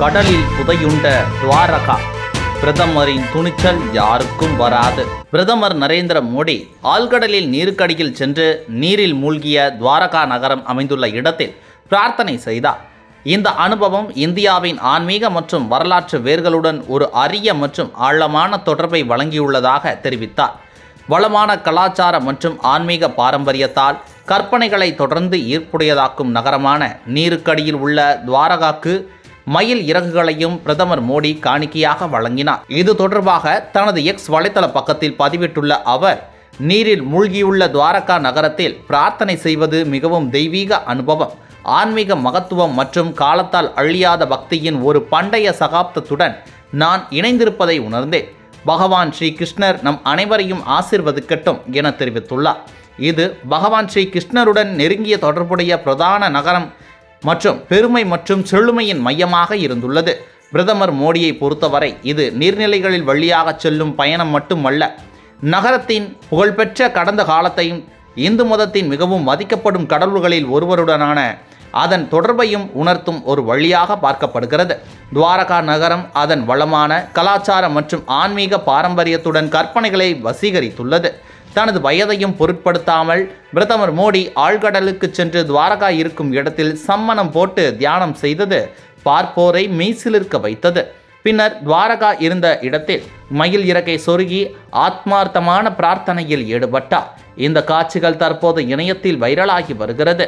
கடலில் புதையுண்ட துவாரகா. பிரதமரின் துணிச்சல் யாருக்கும் வராது. பிரதமர் நரேந்திர மோடி ஆழ்கடலில் நீருக்கடியில் சென்று நீரில் மூழ்கிய துவாரகா நகரம் அமைந்துள்ள இடத்தில் பிரார்த்தனை செய்தார். இந்த அனுபவம் இந்தியாவின் ஆன்மீக மற்றும் வரலாற்று வேர்களுடன் ஒரு அரிய மற்றும் ஆழமான தொடர்பை வழங்கியுள்ளதாக தெரிவித்தார். வளமான கலாச்சார மற்றும் ஆன்மீக பாரம்பரியத்தால் கற்பனைகளை தொடர்ந்து ஈர்ப்புடையதாக்கும் நகரமான நீருக்கடியில் உள்ள துவாரகாக்கு மயில் இறகுகளையும் பிரதமர் மோடி காணிக்கையாக வழங்கினார். இது தொடர்பாக தனது எக்ஸ் வலைத்தள பக்கத்தில் பதிவிட்டுள்ள அவர் நீரில் மூழ்கியுள்ள துவாரகா நகரத்தில் பிரார்த்தனை செய்வது மிகவும் தெய்வீக அனுபவம். ஆன்மீக மகத்துவம் மற்றும் காலத்தால் அழியாத பக்தியின் ஒரு பண்டைய சகாப்தத்துடன் நான் இணைந்திருப்பதை உணர்ந்தேன். பகவான் ஸ்ரீ கிருஷ்ணர் நம் அனைவரையும் ஆசிர்வதிக்கட்டும் என தெரிவித்துள்ளார். இது பகவான் ஸ்ரீ கிருஷ்ணருடன் நெருங்கிய தொடர்புடைய பிரதான நகரம் மற்றும் பெருமை மற்றும் செழுமையின் மையமாக இருந்துள்ளது. பிரதமர் மோடியை பொறுத்தவரை இது நீர்நிலைகளில் வழியாக செல்லும் பயணம் மட்டுமல்ல நகரத்தின் புகழ்பெற்ற கடந்த காலத்தையும் இந்து மதத்தின் மிகவும் மதிக்கப்படும் கடவுள்களில் ஒருவருடனான அதன் தொடர்பையும் உணர்த்தும் ஒரு வழியாக பார்க்கப்படுகிறது. துவாரகா நகரம் அதன் வளமான கலாச்சார மற்றும் ஆன்மீக பாரம்பரியத்துடன் கற்பனைகளை வசீகரித்துள்ளது. தனது வயதையும் பொருட்படுத்தாமல் பிரதமர் மோடி ஆழ்கடலுக்கு சென்று துவாரகா இருக்கும் இடத்தில் சம்மணம் போட்டு தியானம் செய்தது பார்ப்போரை மெய்சிலிருக்க வைத்தது. பின்னர் துவாரகா இருந்த இடத்தில் மயில் இறக்கை சொருகி ஆத்மார்த்தமான பிரார்த்தனையில் ஈடுபட்டார். இந்த காட்சிகள் தற்போது இணையத்தில் வைரலாகி வருகிறது.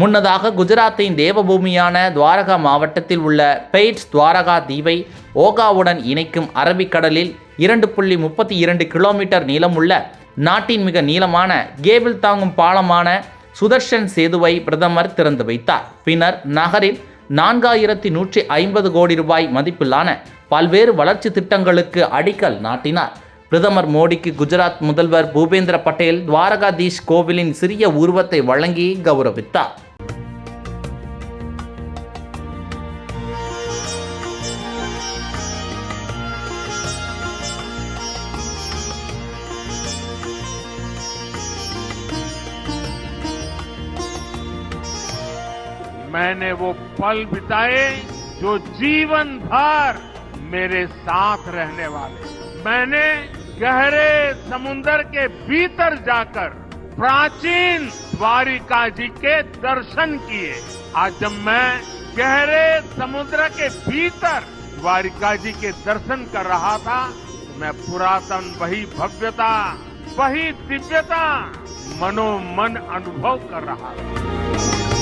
முன்னதாக குஜராத்தின் தேவபூமியான துவாரகா மாவட்டத்தில் உள்ள பெய்ட்ஸ் துவாரகா தீவை ஓகாவுடன் இணைக்கும் அரபிக்கடலில் இரண்டு புள்ளி முப்பத்தி இரண்டு கிலோமீட்டர் நீளமுள்ள நாட்டின் மிக நீளமான கேபிள் தாங்கும் பாலமான சுதர்ஷன் சேதுவை பிரதமர் திறந்து வைத்தார். பின்னர் நகரில் நான்காயிரத்தி நூற்றி ஐம்பது கோடி ரூபாய் மதிப்பிலான பல்வேறு வளர்ச்சி திட்டங்களுக்கு அடிக்கல் நாட்டினார். பிரதமர் மோடிக்கு குஜராத் முதல்வர் பூபேந்திர பட்டேல் துவாரகாதீஷ் கோவிலின் சிறிய உருவத்தை வழங்கி கௌரவித்தார். मैंने वो पल बिताए जो जीवन भर मेरे साथ रहने वाले। मैंने गहरे समुन्दर के भीतर जाकर प्राचीन द्वारिका जी के दर्शन किए। आज जब मैं गहरे समुद्र के भीतर द्वारिका जी के दर्शन कर रहा था, मैं पुरातन, वही भव्यता, वही दिव्यता मनोमन अनुभव कर रहा था।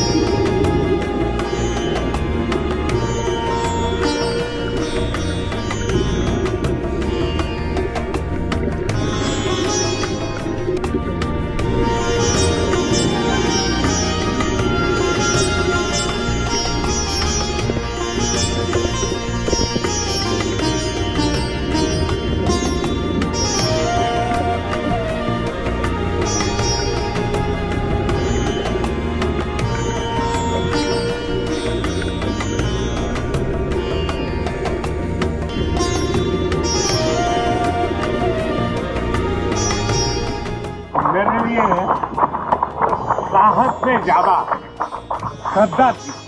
लिए साहस से ज़्यादा श्रद्धा थी